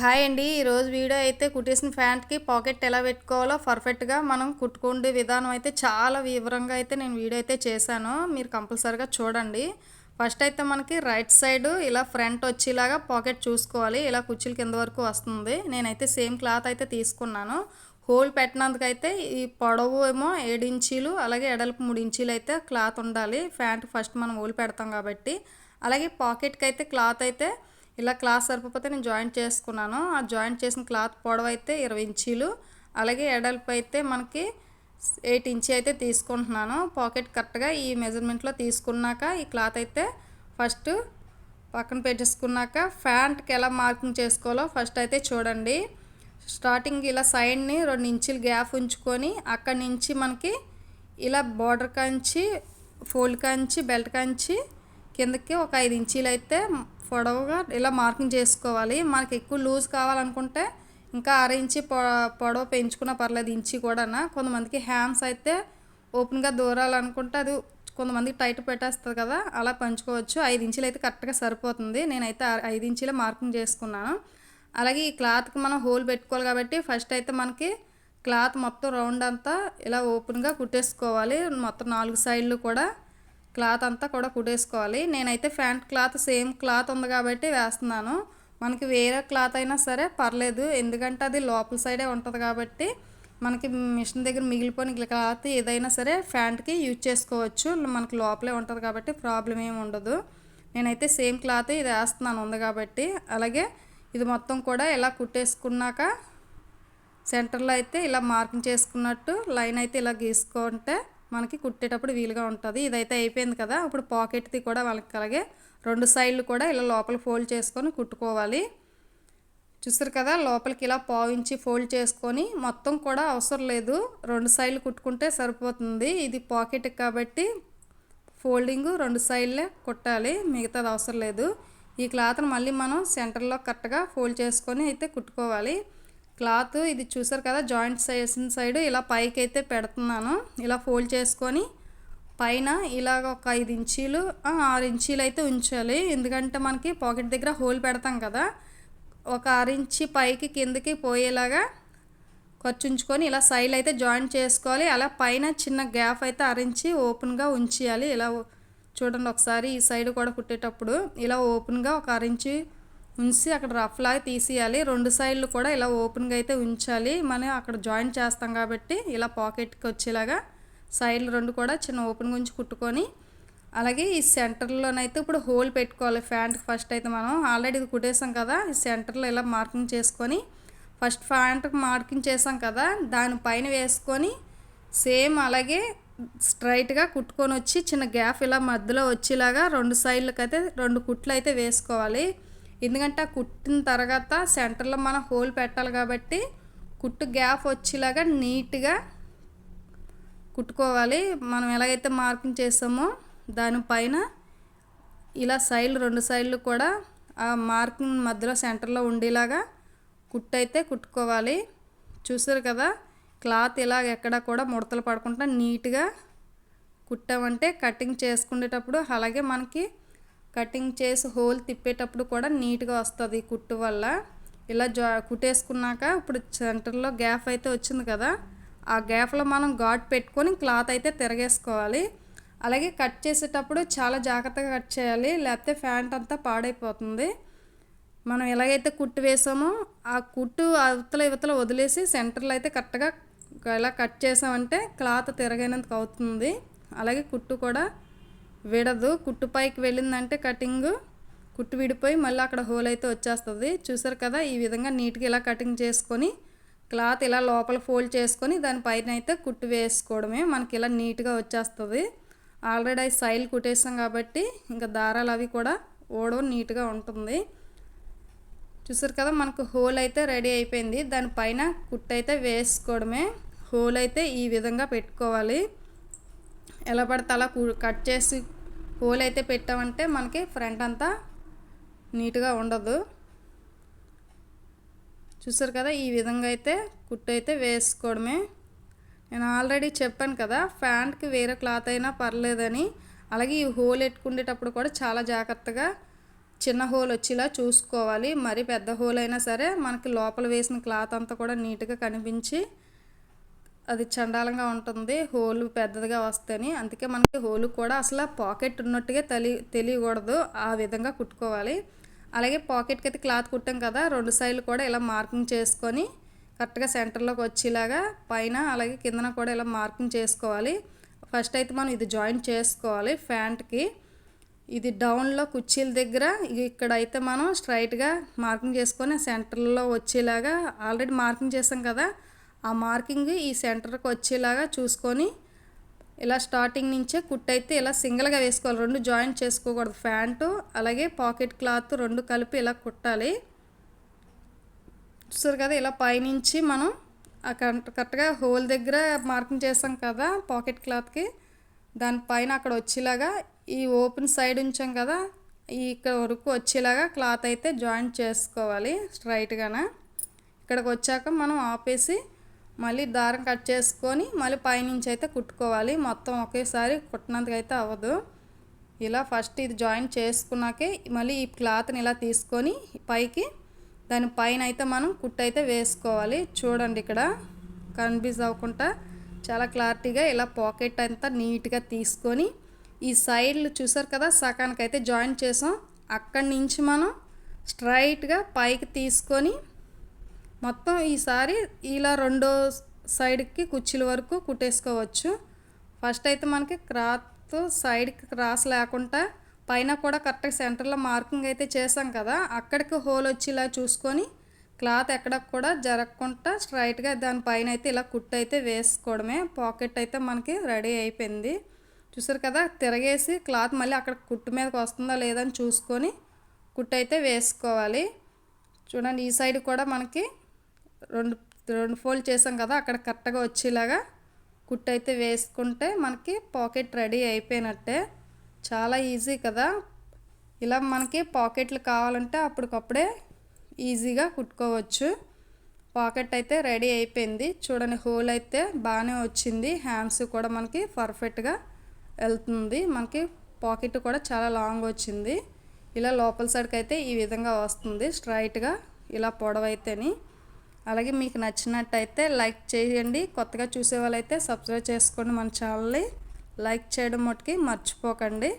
Hi అండి. ఈరోజు video అయితే కుట్టేసిన ప్యాంట్కి పాకెట్ ఎలా పెట్టుకోవాలో పర్ఫెక్ట్గా మనం కుట్టుకుండే విధానం అయితే చాలా వివరంగా అయితే నేను వీడియో అయితే చేశాను. మీరు కంపల్సరీగా చూడండి. ఫస్ట్ అయితే మనకి రైట్ సైడ్ ఇలా ఫ్రంట్ వచ్చేలాగా పాకెట్ చూసుకోవాలి. ఇలా కుర్చీల కింద వరకు వస్తుంది. నేనైతే సేమ్ క్లాత్ అయితే తీసుకున్నాను. హోల్ పెట్టినందుకైతే ఈ పొడవు ఏమో ఏడు ఇంచీలు అలాగే ఎడల్పు మూడు ఇంచీలు అయితే క్లాత్ ఉండాలి. ప్యాంట్ ఫస్ట్ మనం హోల్ పెడతాం కాబట్టి. అలాగే పాకెట్కి అయితే క్లాత్ అయితే ఇలా క్లాత్ సరిపోతే నేను జాయింట్ చేసుకున్నాను. ఆ జాయింట్ చేసిన క్లాత్ పొడవు అయితే ఇరవై ఇంచీలు అలాగే ఎడల్పు అయితే మనకి ఎయిట్ ఇంచీ అయితే తీసుకుంటున్నాను. పాకెట్ కరెక్ట్గా ఈ మెజర్మెంట్లో తీసుకున్నాక ఈ క్లాత్ అయితే ఫస్ట్ పక్కన పెట్టేసుకున్నాక ఫ్యాంట్కి ఎలా మార్కింగ్ చేసుకోవాలో ఫస్ట్ అయితే చూడండి. స్టార్టింగ్ ఇలా సైడ్ని రెండు ఇంచులు గ్యాప్ ఉంచుకొని అక్కడి నుంచి మనకి ఇలా బార్డర్ కంచి ఫోల్డ్ కంచి బెల్ట్ కంచి కిందకి ఒక ఐదు ఇంచీలు అయితే పొడవుగా ఇలా మార్కింగ్ చేసుకోవాలి. మనకి ఎక్కువ లూజ్ కావాలనుకుంటే ఇంకా అర ఇంచి పొడవు పెంచుకున్న పర్లేదు ఇంచి కూడా కొంతమందికి హ్యాండ్స్ అయితే ఓపెన్గా దూరాలనుకుంటే అది కొంతమందికి టైట్ పెట్టేస్తుంది కదా అలా పంచుకోవచ్చు. ఐదు ఇంచులు అయితే కరెక్ట్గా సరిపోతుంది. నేనైతే ఐదు ఇంచులే మార్కింగ్ చేసుకున్నాను. అలాగే ఈ క్లాత్కి మనం హోల్ పెట్టుకోవాలి కాబట్టి ఫస్ట్ అయితే మనకి క్లాత్ మొత్తం రౌండ్ అంతా ఇలా ఓపెన్గా కుట్టేసుకోవాలి. మొత్తం నాలుగు సైడ్లు కూడా క్లాత్ అంతా కూడా కుట్టేసుకోవాలి. నేనైతే ఫ్యాంట్ క్లాత్ సేమ్ క్లాత్ ఉంది కాబట్టి వేస్తున్నాను. మనకి వేరే క్లాత్ అయినా సరే పర్లేదు. ఎందుకంటే అది లోపల సైడే ఉంటుంది కాబట్టి మనకి మిషన్ దగ్గర మిగిలిపోయిన క్లాత్ ఏదైనా సరే ఫ్యాంట్కి యూజ్ చేసుకోవచ్చు. మనకి లోపలే ఉంటుంది కాబట్టి ప్రాబ్లం ఏమి ఉండదు. నేనైతే సేమ్ క్లాత్ ఇది వేస్తున్నాను ఉంది కాబట్టి. అలాగే ఇది మొత్తం కూడా ఇలా కుట్టేసుకున్నాక సెంటర్లో అయితే ఇలా మార్కింగ్ చేసుకున్నట్టు లైన్ అయితే ఇలా గీసుకుంటే మనకి కుట్టేటప్పుడు వీలుగా ఉంటుంది. ఇదైతే అయిపోయింది కదా. ఇప్పుడు పాకెట్ది కూడా వాళ్ళకి అలాగే రెండు సైడ్లు కూడా ఇలా లోపల ఫోల్డ్ చేసుకొని కుట్టుకోవాలి. చూసారు కదా లోపలికి ఇలా పావించి ఫోల్డ్ చేసుకొని మొత్తం కూడా అవసరం లేదు. రెండు సైడ్లు కుట్టుకుంటే సరిపోతుంది. ఇది పాకెట్ కాబట్టి ఫోల్డింగ్ రెండు సైడ్లే కుట్టాలి. మిగతాది అవసరం లేదు. ఈ క్లాత్ని మళ్ళీ మనం సెంటర్లో కరెక్ట్గా ఫోల్డ్ చేసుకొని అయితే కుట్టుకోవాలి. క్లాత్ ఇది చూసారు కదా జాయింట్ సైజ్ సైడ్ ఇలా పైకి అయితే పెడుతున్నాను. ఇలా ఫోల్డ్ చేసుకొని పైన ఇలాగ ఒక ఐదు ఇంచీలు ఆరు ఇంచీలు అయితే ఉంచాలి. ఎందుకంటే మనకి పాకెట్ దగ్గర హోల్ పెడతాం కదా ఒక ఆరు ఇంచి పైకి కిందకి పోయేలాగా ఖర్చుంచుకొని ఇలా సైడ్ అయితే జాయింట్ చేసుకోవాలి. అలా పైన చిన్న గ్యాప్ అయితే అరించి ఓపెన్గా ఉంచేయాలి. ఇలా చూడండి ఒకసారి ఈ సైడ్ కూడా కుట్టేటప్పుడు ఇలా ఓపెన్గా ఒక అరించి ఉంచి అక్కడ రఫ్ లాగా తీసేయాలి. రెండు సైడ్లు కూడా ఇలా ఓపెన్గా అయితే ఉంచాలి. మనం అక్కడ జాయింట్ చేస్తాం కాబట్టి ఇలా పాకెట్కి వచ్చేలాగా సైడ్లు రెండు కూడా చిన్న ఓపెన్గా ఉంచి కుట్టుకొని అలాగే ఈ సెంటర్లోనైతే ఇప్పుడు హోల్ పెట్టుకోవాలి. ఫ్యాంట్కి ఫస్ట్ అయితే మనం ఆల్రెడీ ఇది కుట్టేసాం కదా ఈ సెంటర్లో ఇలా మార్కింగ్ చేసుకొని ఫస్ట్ ఫ్యాంట్కి మార్కింగ్ చేసాం కదా దానిపైన వేసుకొని సేమ్ అలాగే స్ట్రైట్గా కుట్టుకొని వచ్చి చిన్న గ్యాప్ ఇలా మధ్యలో వచ్చేలాగా రెండు సైడ్లకి అయితే రెండు కుట్లు అయితే వేసుకోవాలి. ఎందుకంటే ఆ కుట్టిన తర్వాత సెంటర్లో మనం హోల్ పెట్టాలి కాబట్టి కుట్టు గ్యాప్ వచ్చేలాగా నీట్గా కుట్టుకోవాలి. మనం ఎలాగైతే మార్కింగ్ చేసామో దానిపైన ఇలా సైడ్లు రెండు సైడ్లు కూడా ఆ మార్కింగ్ మధ్యలో సెంటర్లో ఉండేలాగా కుట్టు అయితే కుట్టుకోవాలి. చూసారు కదా క్లాత్ ఇలా ఎక్కడ కూడా ముడతలు పడకుండా నీట్గా కుట్టామంటే కటింగ్ చేసుకునేటప్పుడు అలాగే మనకి కటింగ్ చేసి హోల్ తిప్పేటప్పుడు కూడా నీట్గా వస్తుంది కుట్టు వల్ల. ఇలా జా కుట్టేసుకున్నాక ఇప్పుడు సెంటర్లో గ్యాప్ అయితే వచ్చింది కదా ఆ గ్యాప్లో మనం ఘాట్ పెట్టుకొని క్లాత్ అయితే తిరగేసుకోవాలి. అలాగే కట్ చేసేటప్పుడు చాలా జాగ్రత్తగా కట్ చేయాలి లేకపోతే ఫ్యాంట్ అంతా పాడైపోతుంది. మనం ఎలాగైతే కుట్టు వేసామో ఆ కుట్టు అవతల ఇవతల వదిలేసి సెంటర్లో అయితే కరెక్ట్గా ఇలా కట్ చేసామంటే క్లాత్ తిరగైనందుకు అవుతుంది. అలాగే కుట్టు కూడా విడదు. కుట్టు పైకి వెళ్ళిందంటే కటింగ్ కుట్టు విడిపోయి మళ్ళీ అక్కడ హోల్ అయితే వచ్చేస్తుంది. చూసారు కదా ఈ విధంగా నీట్గా ఇలా కటింగ్ చేసుకొని క్లాత్ ఇలా లోపల ఫోల్డ్ చేసుకొని దానిపైన అయితే కుట్టు వేసుకోవడమే మనకి ఇలా నీట్గా వచ్చేస్తుంది. ఆల్రెడీ అవి సైల్ కుట్టేసాం కాబట్టి ఇంకా దారాలు అవి కూడా ఓడో నీట్గా ఉంటుంది. చూసారు కదా మనకు హోల్ అయితే రెడీ అయిపోయింది. దానిపైన కుట్టు అయితే వేసుకోవడమే. హోల్ అయితే ఈ విధంగా పెట్టుకోవాలి. ఎలా పడితే అలా కట్ చేసి హోల్ అయితే పెట్టామంటే మనకి ఫ్రంట్ అంతా నీట్గా ఉండదు. చూసారు కదా ఈ విధంగా అయితే కుట్టు అయితే వేసుకోవడమే. నేను ఆల్రెడీ చెప్పాను కదా ఫ్యాంట్కి వేరే క్లాత్ అయినా పర్లేదని. అలాగే ఈ హోల్ ఎట్టుకునేటప్పుడు కూడా చాలా జాగ్రత్తగా చిన్న హోల్ వచ్చేలా చూసుకోవాలి. మరి పెద్ద హోల్ అయినా సరే మనకి లోపల వేసిన క్లాత్ అంతా కూడా నీట్గా కనిపించి అది చండాలంగా ఉంటుంది. హోల్ పెద్దదిగా వస్తాయని అందుకే మనకి హోల్ కూడా అసలు పాకెట్ ఉన్నట్టుగా తెలి తెలియకూడదు. ఆ విధంగా కుట్టుకోవాలి. అలాగే పాకెట్కి అయితే క్లాత్ కుట్టాం కదా రెండు సైడ్లు కూడా ఇలా మార్కింగ్ చేసుకొని కరెక్ట్గా సెంటర్లోకి వచ్చేలాగా పైన అలాగే కిందన కూడా ఇలా మార్కింగ్ చేసుకోవాలి. ఫస్ట్ అయితే మనం ఇది జాయింట్ చేసుకోవాలి ఫ్యాంట్కి. ఇది డౌన్లో కుర్చీల దగ్గర ఇక్కడ అయితే మనం స్ట్రైట్గా మార్కింగ్ చేసుకొని సెంటర్లో వచ్చేలాగా ఆల్రెడీ మార్కింగ్ చేసాం కదా ఆ మార్కింగ్ ఈ సెంటర్కి వచ్చేలాగా చూసుకొని ఇలా స్టార్టింగ్ నుంచే కుట్ అయితే ఇలా సింగిల్గా వేసుకోవాలి. రెండు జాయింట్ చేసుకోకూడదు. ఫ్యాంటు అలాగే పాకెట్ క్లాత్ రెండు కలిపి ఇలా కుట్టాలి. చూస్తారు కదా ఇలా పైనుంచి మనం కరెక్ట్గా హోల్ దగ్గర మార్కింగ్ చేసాం కదా పాకెట్ క్లాత్కి. దానిపైన అక్కడ వచ్చేలాగా ఈ ఓపెన్ సైడ్ ఉంచాం కదా ఈ ఇక్కడ వరకు వచ్చేలాగా క్లాత్ అయితే జాయింట్ చేసుకోవాలి స్ట్రైట్గానే. ఇక్కడికి వచ్చాక మనం ఆపేసి మళ్ళీ దారం కట్ చేసుకొని మళ్ళీ పైనుంచి అయితే కుట్టుకోవాలి. మొత్తం ఒకేసారి కుట్టినందుకైతే అవ్వదు. ఇలా ఫస్ట్ ఇది జాయింట్ చేసుకున్నాకే మళ్ళీ ఈ క్లాత్ని ఇలా తీసుకొని పైకి దాని పైన అయితే మనం కుట్టు అయితే వేసుకోవాలి. చూడండి ఇక్కడ కన్ఫ్యూజ్ అవ్వకుండా చాలా క్లారిటీగా ఇలా పాకెట్ అంతా నీట్గా తీసుకొని ఈ సైడ్లు చూసారు కదా సగానికి అయితే జాయింట్ చేసాం. అక్కడి నుంచి మనం స్ట్రైట్గా పైకి తీసుకొని మొత్తం ఈసారి ఇలా రెండో సైడ్కి కుర్చీల వరకు కుట్టేసుకోవచ్చు. ఫస్ట్ అయితే మనకి క్రాత్ సైడ్కి క్రాస్ లేకుండా పైన కూడా కరెక్ట్గా సెంటర్లో మార్కింగ్ అయితే చేసాం కదా అక్కడికి హోల్ వచ్చేలా చూసుకొని క్లాత్ ఎక్కడ కూడా జరగకుండా స్ట్రైట్గా దానిపైన అయితే ఇలా కుట్టు అయితే వేసుకోవడమే. పాకెట్ అయితే మనకి రెడీ అయిపోయింది. చూసారు కదా తిరగేసి క్లాత్ మళ్ళీ అక్కడ కుట్టు మీదకి వస్తుందా లేదని చూసుకొని కుట్టు అయితే వేసుకోవాలి. చూడండి ఈ సైడ్ కూడా మనకి రెండు రెండు ఫోల్డ్ చేసాం కదా అక్కడ కరెక్ట్గా వచ్చేలాగా కుట్టు అయితే వేసుకుంటే మనకి పాకెట్ రెడీ అయిపోయినట్టే. చాలా ఈజీ కదా. ఇలా మనకి పాకెట్లు కావాలంటే అప్పటికప్పుడే ఈజీగా కుట్టుకోవచ్చు. పాకెట్ అయితే రెడీ అయిపోయింది. చూడండి హోల్ అయితే బాగానే వచ్చింది. హ్యాండ్స్ కూడా మనకి పర్ఫెక్ట్గా వెళ్తుంది. మనకి పాకెట్ కూడా చాలా లాంగ్ వచ్చింది. ఇలా లోపల సైడ్కి అయితే ఈ విధంగా వస్తుంది. స్ట్రైట్గా ఇలా పొడవైతేని. అలాగే మీకు నచ్చినట్టయితే లైక్ చేయండి. కొత్తగా చూసే వాళ్ళైతే సబ్స్క్రైబ్ చేసుకోండి మన ఛానల్ని. లైక్ చేయడం మటుకి మర్చిపోకండి.